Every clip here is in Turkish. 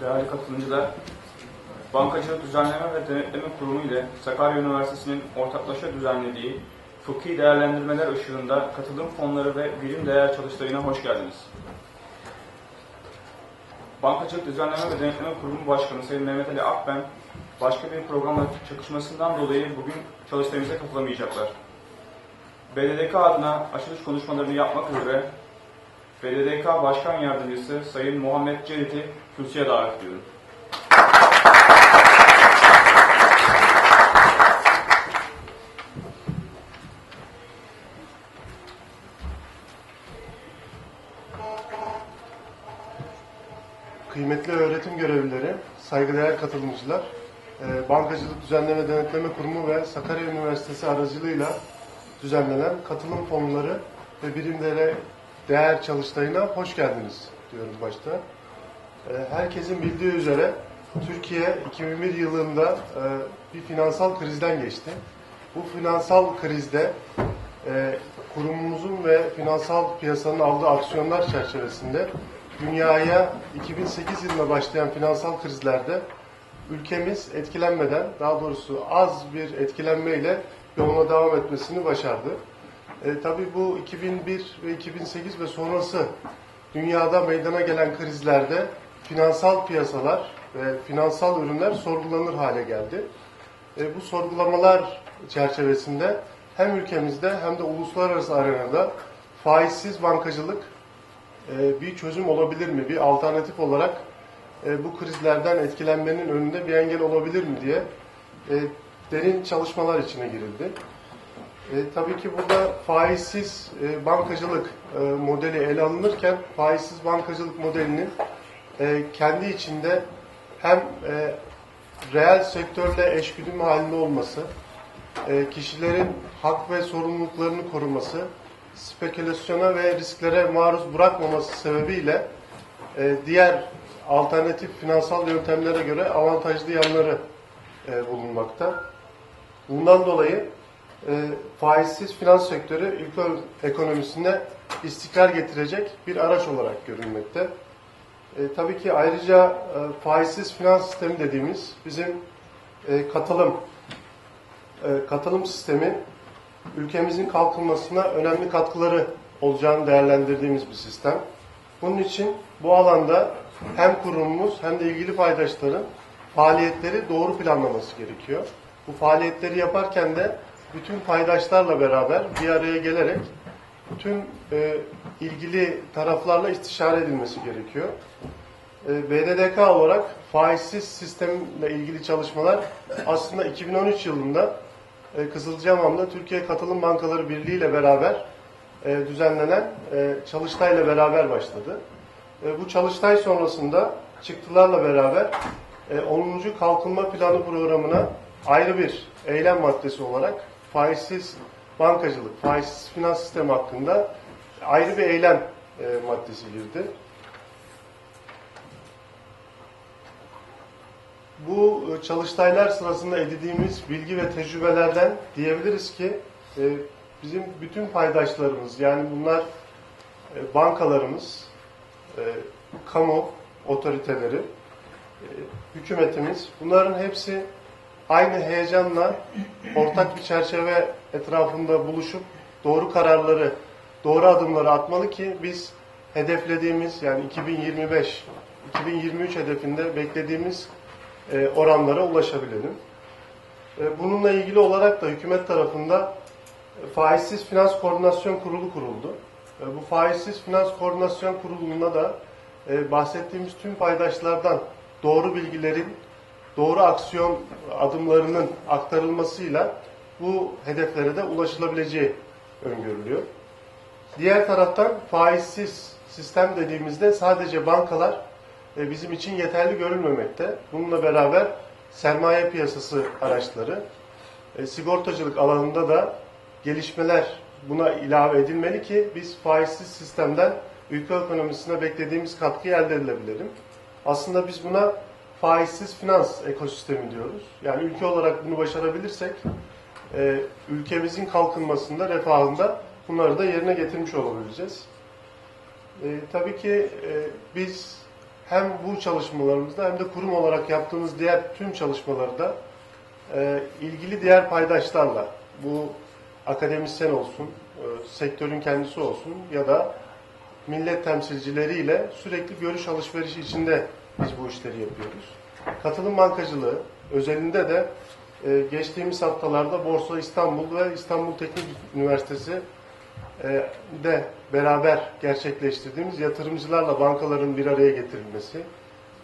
Değerli katılımcılar, Bankacılık Düzenleme ve Denetleme Kurumu ile Sakarya Üniversitesi'nin ortaklaşa düzenlediği Fıkhi Değerlendirmeler Işığında Katılım Fonları ve Birim Değer Çalıştayı'na hoş geldiniz. Bankacılık Düzenleme ve Denetleme Kurumu Başkanı Sayın Mehmet Ali Akben, başka bir programla çakışmasından dolayı bugün çalıştayımıza katılamayacaklar. BDDK adına açılış konuşmalarını yapmak üzere BDDK Başkan Yardımcısı Sayın Muhammed Cerit'i kürsüye davet ediyorum. Kıymetli öğretim görevlileri, saygıdeğer katılımcılar, e, Bankacılık Düzenleme Denetleme Kurumu ve Sakarya Üniversitesi aracılığıyla düzenlenen katılım fonları ve birimlere değer çalıştayına hoş geldiniz diyoruz başta. E, Herkesin bildiği üzere Türkiye 2001 yılında e, bir finansal krizden geçti. Bu finansal krizde e, kurumumuzun ve finansal piyasanın aldığı aksiyonlar çerçevesinde dünyaya 2008 yılında başlayan finansal krizlerde ülkemiz etkilenmeden, daha doğrusu az bir etkilenmeyle yoluna devam etmesini başardı. E, tabii bu 2001 ve 2008 ve sonrası dünyada meydana gelen krizlerde finansal piyasalar ve finansal ürünler sorgulanır hale geldi. E, bu sorgulamalar çerçevesinde hem ülkemizde hem de uluslararası arenada faizsiz bankacılık e, bir çözüm olabilir mi? Bir alternatif olarak e, bu krizlerden etkilenmenin önünde bir engel olabilir mi diye e, derin çalışmalar içine girildi. E, tabii ki burada faizsiz e, bankacılık e, modeli ele alınırken faizsiz bankacılık modelinin e, kendi içinde hem e, reel sektörle eşgüdüm halinde olması, e, kişilerin hak ve sorumluluklarını koruması, spekülasyona ve risklere maruz bırakmaması sebebiyle e, diğer alternatif finansal yöntemlere göre avantajlı yanları e, bulunmakta. Bundan dolayı e, faizsiz finans sektörü ülke ekonomisine istikrar getirecek bir araç olarak görülmekte. E, tabii ki ayrıca e, faizsiz finans sistemi dediğimiz bizim e, katılım e, katılım sistemi ülkemizin kalkınmasına önemli katkıları olacağını değerlendirdiğimiz bir sistem. Bunun için bu alanda hem kurumumuz hem de ilgili paydaşların faaliyetleri doğru planlaması gerekiyor. Bu faaliyetleri yaparken de bütün paydaşlarla beraber bir araya gelerek bütün e, ilgili taraflarla istişare edilmesi gerekiyor. E, BDDK olarak faizsiz sistemle ilgili çalışmalar aslında 2013 yılında e, Kızılcahamam'da Türkiye Katılım Bankaları Birliği ile beraber e, düzenlenen e, çalıştayla beraber başladı. E, bu çalıştay sonrasında çıktılarla beraber e, 10. Kalkınma Planı programına ayrı bir eylem maddesi olarak faizsiz bankacılık, faizsiz finans sistemi hakkında ayrı bir eylem e, maddesi girdi. Bu e, çalıştaylar sırasında edindiğimiz bilgi ve tecrübelerden diyebiliriz ki e, bizim bütün paydaşlarımız yani bunlar e, bankalarımız, e, kamu otoriteleri, e, hükümetimiz bunların hepsi aynı heyecanla ortak bir çerçeve etrafında buluşup doğru kararları, doğru adımları atmalı ki biz hedeflediğimiz yani 2025 2023 hedefinde beklediğimiz e, oranlara ulaşabilelim. E, Bununla ilgili olarak da hükümet tarafında e, faizsiz finans koordinasyon kurulu kuruldu. Bu faizsiz finans koordinasyon kuruluna da bahsettiğimiz tüm paydaşlardan doğru bilgilerin, doğru aksiyon adımlarının aktarılmasıyla bu hedeflere de ulaşılabileceği öngörülüyor. Diğer taraftan faizsiz sistem dediğimizde sadece bankalar e, bizim için yeterli görülmemekte. Bununla beraber sermaye piyasası araçları, e, sigortacılık alanında da gelişmeler buna ilave edilmeli ki biz faizsiz sistemden ülke ekonomisine beklediğimiz katkıyı elde edebilelim. Aslında biz buna faizsiz finans ekosistemi diyoruz. Yani ülke olarak bunu başarabilirsek e, ülkemizin kalkınmasında, refahında bunları da yerine getirmiş olabileceğiz. E, tabii ki e, biz hem bu çalışmalarımızda hem de kurum olarak yaptığımız diğer tüm çalışmalarda e, ilgili diğer paydaşlarla bu akademisyen olsun, e, sektörün kendisi olsun ya da millet temsilcileriyle sürekli görüş alışverişi içinde biz bu işleri yapıyoruz. Katılım bankacılığı özelinde de e, geçtiğimiz haftalarda Borsa İstanbul ve İstanbul Teknik Üniversitesi e, de beraber gerçekleştirdiğimiz yatırımcılarla bankaların bir araya getirilmesi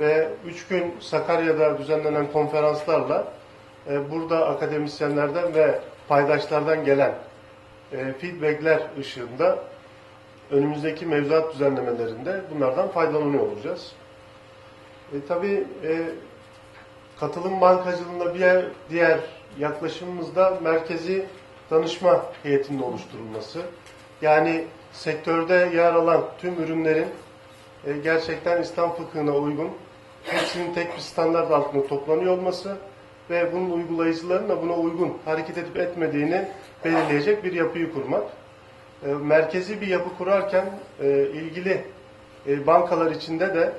ve üç gün Sakarya'da düzenlenen konferanslarla e, burada akademisyenlerden ve paydaşlardan gelen e, feedbackler ışığında önümüzdeki mevzuat düzenlemelerinde bunlardan faydalanıyor olacağız. E, tabii e, katılım bankacılığında bir yer- diğer yaklaşımımız da merkezi danışma heyetinin oluşturulması. Yani sektörde yer alan tüm ürünlerin e, gerçekten İslam fıkhına uygun, hepsinin tek bir standart altında toplanıyor olması ve bunun uygulayıcıların da buna uygun hareket edip etmediğini belirleyecek bir yapıyı kurmak. E, merkezi bir yapı kurarken e, ilgili e, bankalar içinde de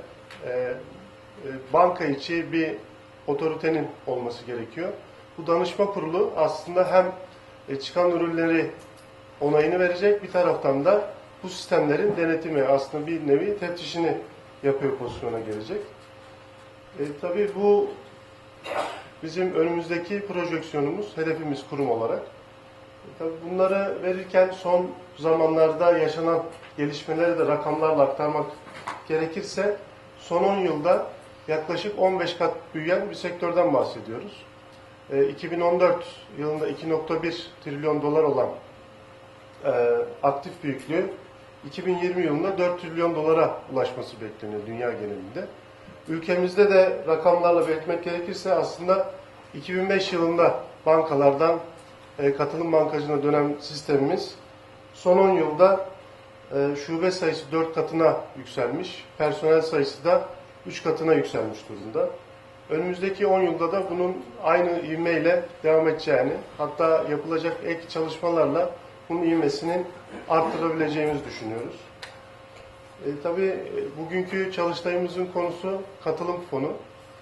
e, banka içi bir otoritenin olması gerekiyor. Bu danışma kurulu aslında hem e, çıkan ürünleri onayını verecek bir taraftan da bu sistemlerin denetimi aslında bir nevi teftişini yapıyor pozisyona gelecek. E, tabii bu bizim önümüzdeki projeksiyonumuz, hedefimiz kurum olarak. E, tabii bunları verirken son zamanlarda yaşanan gelişmeleri de rakamlarla aktarmak gerekirse son 10 yılda yaklaşık 15 kat büyüyen bir sektörden bahsediyoruz. E, 2014 yılında 2.1 trilyon dolar olan e, aktif büyüklüğü 2020 yılında 4 trilyon dolara ulaşması bekleniyor dünya genelinde. Ülkemizde de rakamlarla belirtmek gerekirse aslında 2005 yılında bankalardan e, katılım bankacılığına dönen sistemimiz son 10 yılda e, şube sayısı 4 katına yükselmiş, personel sayısı da 3 katına yükselmiş durumda. Önümüzdeki 10 yılda da bunun aynı ivmeyle devam edeceğini, hatta yapılacak ek çalışmalarla bunun ivmesinin arttırabileceğimizi düşünüyoruz. E, tabii e, bugünkü çalıştayımızın konusu katılım fonu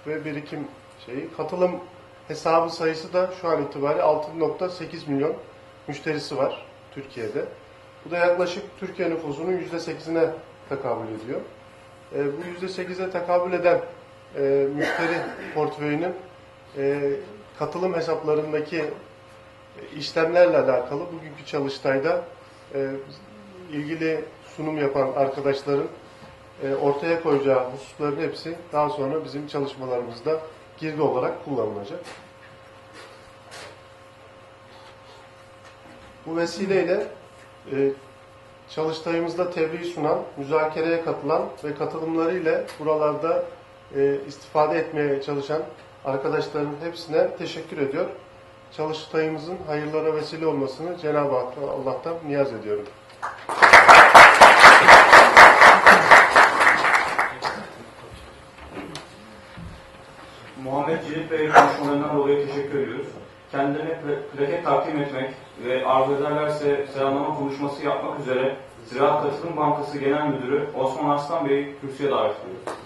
ve birikim şeyi. Katılım hesabı sayısı da şu an itibariyle 6.8 milyon müşterisi var Türkiye'de. Bu da yaklaşık Türkiye nüfusunun %8'ine tekabül ediyor. E, bu %8'e tekabül eden e, müşteri portföyünün e, katılım hesaplarındaki işlemlerle alakalı bugünkü çalıştayda e, ilgili sunum yapan arkadaşların e, ortaya koyacağı hususların hepsi daha sonra bizim çalışmalarımızda girdi olarak kullanılacak. Bu vesileyle e, çalıştayımızda tebliğ sunan, müzakereye katılan ve katılımlarıyla buralarda e, istifade etmeye çalışan arkadaşların hepsine teşekkür ediyor. Çalıştayımızın hayırlara vesile olmasını Cenab-ı Allah'tan niyaz ediyorum. Muhammed Cirit Bey konuşmalarından dolayı teşekkür ediyoruz. Kendilerine pla- plaket takdim etmek ve arzu ederlerse selamlama konuşması yapmak üzere Ziraat Katılım Bankası Genel Müdürü Osman Arslan Bey'i kürsüye davet ediyoruz.